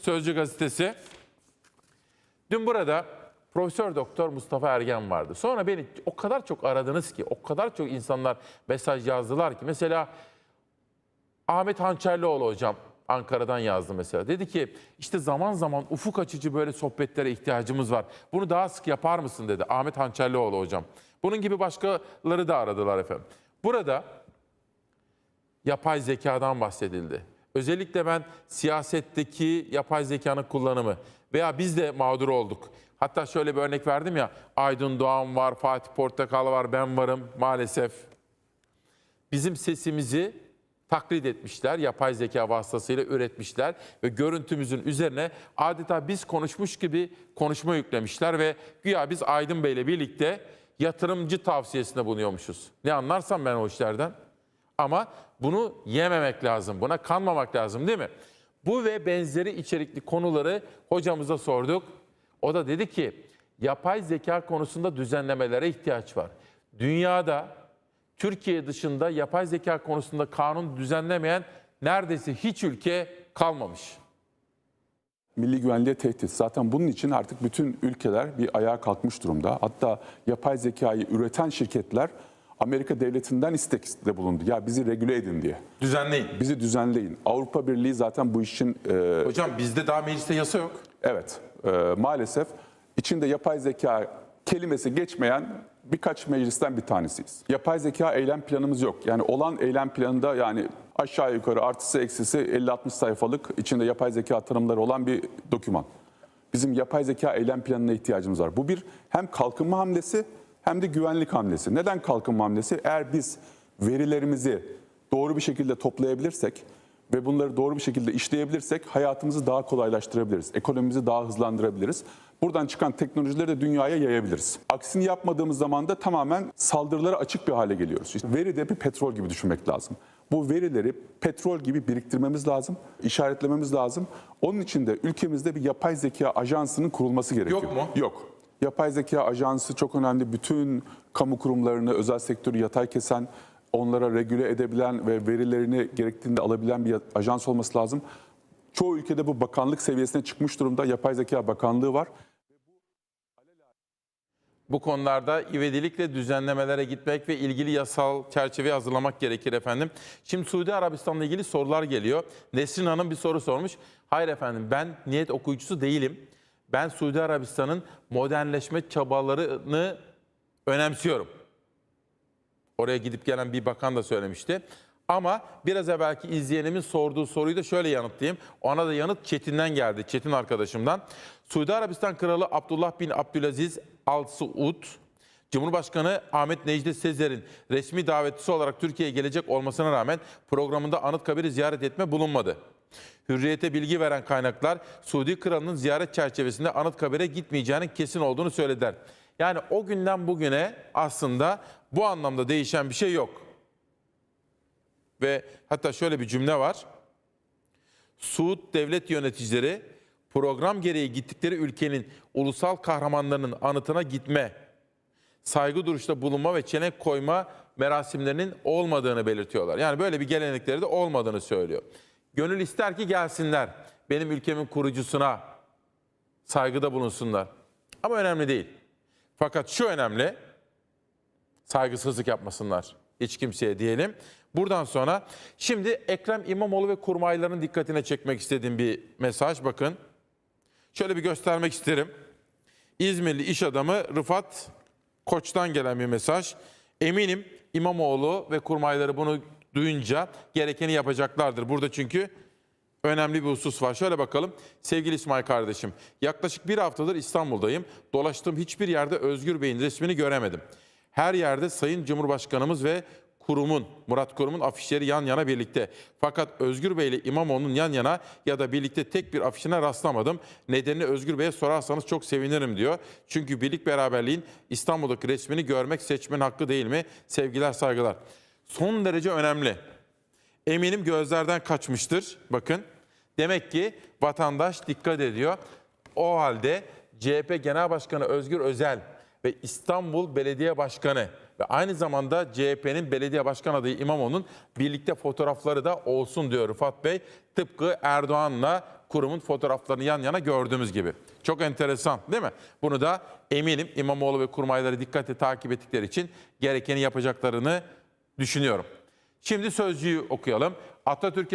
Sözcü gazetesi. Dün burada Profesör Doktor Mustafa Ergen vardı. Sonra beni o kadar çok aradınız ki, o kadar çok insanlar mesaj yazdılar ki. Mesela Ahmet Hançerlioğlu hocam Ankara'dan yazdı mesela. Dedi ki işte zaman zaman ufuk açıcı böyle sohbetlere ihtiyacımız var. Bunu daha sık yapar mısın dedi Ahmet Hançerlioğlu hocam. Bunun gibi başkaları da aradılar efendim. Burada yapay zekadan bahsedildi. Özellikle ben siyasetteki yapay zekanın kullanımı veya biz de mağdur olduk. Hatta şöyle bir örnek verdim ya Aydın Doğan var, Fatih Portakal var, ben varım maalesef. Bizim sesimizi taklit etmişler, yapay zeka vasıtasıyla üretmişler ve görüntümüzün üzerine adeta biz konuşmuş gibi konuşma yüklemişler ve güya biz Aydın Bey'le birlikte yatırımcı tavsiyesinde bulunuyormuşuz. Ne anlarsam ben o işlerden. Ama bunu yememek lazım, buna kanmamak lazım değil mi? Bu ve benzeri içerikli konuları hocamıza sorduk. O da dedi ki yapay zeka konusunda düzenlemelere ihtiyaç var. Dünyada Türkiye dışında yapay zeka konusunda kanun düzenlemeyen neredeyse hiç ülke kalmamış. Milli güvenliğe tehdit. Zaten bunun için artık bütün ülkeler bir ayağa kalkmış durumda. Hatta yapay zekayı üreten şirketler Amerika devletinden istekte bulundu. Ya bizi regüle edin diye. Düzenleyin. Bizi düzenleyin. Avrupa Birliği zaten bu işin e, Hocam bizde daha mecliste yasa yok. evet e, maalesef içinde yapay zeka kelimesi geçmeyen birkaç meclisten bir tanesiyiz. Yapay zeka eylem planımız yok. Yani olan eylem planında yani aşağı yukarı artısı eksisi 50-60 sayfalık içinde yapay zeka tanımları olan bir doküman. Bizim yapay zeka eylem planına ihtiyacımız var. Bu bir hem kalkınma hamlesi hem de güvenlik hamlesi. Neden kalkınma hamlesi? Eğer biz verilerimizi doğru bir şekilde toplayabilirsek ve bunları doğru bir şekilde işleyebilirsek hayatımızı daha kolaylaştırabiliriz. Ekonomimizi daha hızlandırabiliriz. Buradan çıkan teknolojileri de dünyaya yayabiliriz. Aksini yapmadığımız zaman da tamamen saldırılara açık bir hale geliyoruz. İşte veri de bir petrol gibi düşünmek lazım. Bu verileri petrol gibi biriktirmemiz lazım, işaretlememiz lazım. Onun için de ülkemizde bir yapay zeka ajansının kurulması gerekiyor. Yok mu? Yok. Yapay zeka ajansı çok önemli. Bütün kamu kurumlarını, özel sektörü yatay kesen, onlara regüle edebilen ve verilerini gerektiğinde alabilen bir ajans olması lazım. Çoğu ülkede bu bakanlık seviyesine çıkmış durumda. Yapay Zeka Bakanlığı var. Bu konularda ivedilikle düzenlemelere gitmek ve ilgili yasal çerçeveyi hazırlamak gerekir efendim. Şimdi Suudi Arabistan'la ilgili sorular geliyor. Nesrin Hanım bir soru sormuş. Hayır efendim ben niyet okuyucusu değilim. Ben Suudi Arabistan'ın modernleşme çabalarını önemsiyorum. Oraya gidip gelen bir bakan da söylemişti. Ama biraz evvelki izleyenimin sorduğu soruyu da şöyle yanıtlayayım. Ona da yanıt Çetin'den geldi, Çetin arkadaşımdan. Suudi Arabistan Kralı Abdullah bin Abdülaziz Al Suud, Cumhurbaşkanı Ahmet Necdet Sezer'in resmi davetlisi olarak Türkiye'ye gelecek olmasına rağmen programında Anıtkabir'i ziyaret etme bulunmadı. Hürriyete bilgi veren kaynaklar Suudi Kralı'nın ziyaret çerçevesinde Anıtkabir'e gitmeyeceğinin kesin olduğunu söylediler. Yani o günden bugüne aslında bu anlamda değişen bir şey yok. Ve hatta şöyle bir cümle var. Suud devlet yöneticileri program gereği gittikleri ülkenin ulusal kahramanlarının anıtına gitme, saygı duruşta bulunma ve çenek koyma merasimlerinin olmadığını belirtiyorlar. Yani böyle bir gelenekleri de olmadığını söylüyor. Gönül ister ki gelsinler. Benim ülkemin kurucusuna saygıda bulunsunlar. Ama önemli değil. Fakat şu önemli, saygısızlık yapmasınlar hiç kimseye diyelim. Buradan sonra şimdi Ekrem İmamoğlu ve kurmayların dikkatine çekmek istediğim bir mesaj bakın. Şöyle bir göstermek isterim. İzmirli iş adamı Rıfat Koç'tan gelen bir mesaj. Eminim İmamoğlu ve kurmayları bunu duyunca gerekeni yapacaklardır. Burada çünkü önemli bir husus var. Şöyle bakalım. Sevgili İsmail kardeşim, yaklaşık bir haftadır İstanbul'dayım. Dolaştığım hiçbir yerde Özgür Bey'in resmini göremedim. Her yerde Sayın Cumhurbaşkanımız ve kurumun, Murat Kurum'un afişleri yan yana birlikte. Fakat Özgür Bey ile İmamoğlu'nun yan yana ya da birlikte tek bir afişine rastlamadım. Nedenini Özgür Bey'e sorarsanız çok sevinirim diyor. Çünkü birlik beraberliğin İstanbul'daki resmini görmek seçmenin hakkı değil mi? Sevgiler, saygılar. Son derece önemli. Eminim gözlerden kaçmıştır. Bakın. Demek ki vatandaş dikkat ediyor. O halde CHP Genel Başkanı Özgür Özel ve İstanbul Belediye Başkanı ve aynı zamanda CHP'nin belediye başkan adayı İmamoğlu'nun birlikte fotoğrafları da olsun diyor Rıfat Bey. Tıpkı Erdoğan'la kurumun fotoğraflarını yan yana gördüğümüz gibi. Çok enteresan değil mi? Bunu da eminim İmamoğlu ve kurmayları dikkatle takip ettikleri için gerekeni yapacaklarını düşünüyorum. Şimdi sözcüğü okuyalım. Atatürk'e